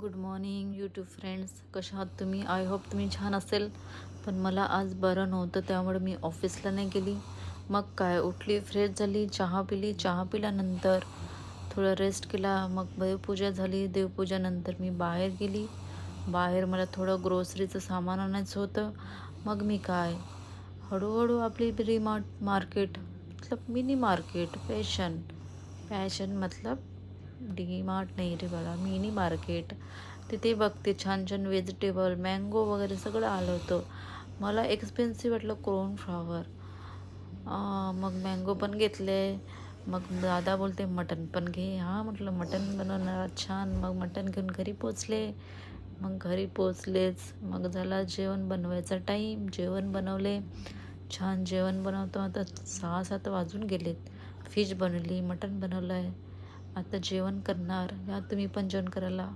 Good morning YouTube friends कशा आहात तुम्ही? आय होप तुम्ही छान असेल. पण मला आज बरं नव्हतं त्यामुळे मी ऑफिसला नाही गेली. मग काय उठली फ्रेश झाली चहा पिली. चहा पिल्यानंतर थोडं रेस्ट केला. मग देवपूजा झाली. देवपूजानंतर मी बाहेर गेली. बाहेर मला थोडं ग्रोसरीचं सामान आणायचं होतं. मग मी काय? हळूहळू आपली रिमार्ट मार्केट मतलब मिनी मार्केट फॅशन फॅशन मतलब डी मार्ट नाही रे बाळा मिनी मार्केट तिथे बघते छान छान व्हेजिटेबल मँगो वगैरे सगळं आलं होतं. मला एक्सपेन्सिव्ह वाटलं कोन फ्लॉवर मग मँगो पण घेतले. मग दादा बोलते मटन पण घे. हां म्हटलं मटन बनवणार छान मग मटन घेऊन घरी पोचले मग घरी पोचलेच मग झाला जेवण बनवायचा टाईम जेवण बनवले. छान जेवण बनवतो. आता सहा सात वाजून गेलेत. फिश बनवली मटन बनवलं आहे आता जेवण करणार या तुम्ही पण जेवण करायला.